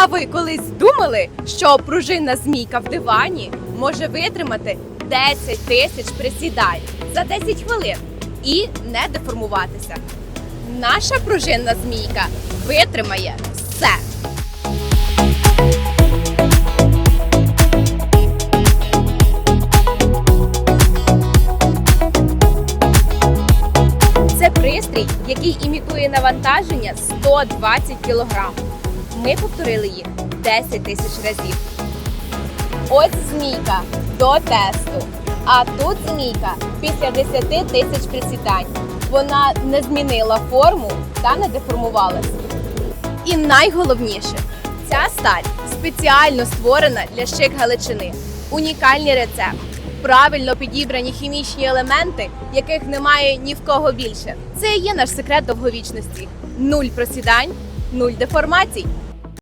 А ви колись думали, що пружинна змійка в дивані може витримати 10 тисяч присідань за 10 хвилин і не деформуватися? Наша пружинна змійка витримає все. Це пристрій, який імітує навантаження 120 кг. Ми повторили їх 10 тисяч разів. Ось змійка до тесту. А тут змійка після 10 тисяч присідань. Вона не змінила форму та не деформувалася. І найголовніше, ця сталь спеціально створена для щик Галичини. Унікальний рецепт. Правильно підібрані хімічні елементи, яких немає ні в кого більше. Це і є наш секрет довговічності. Нуль просідань, нуль деформацій.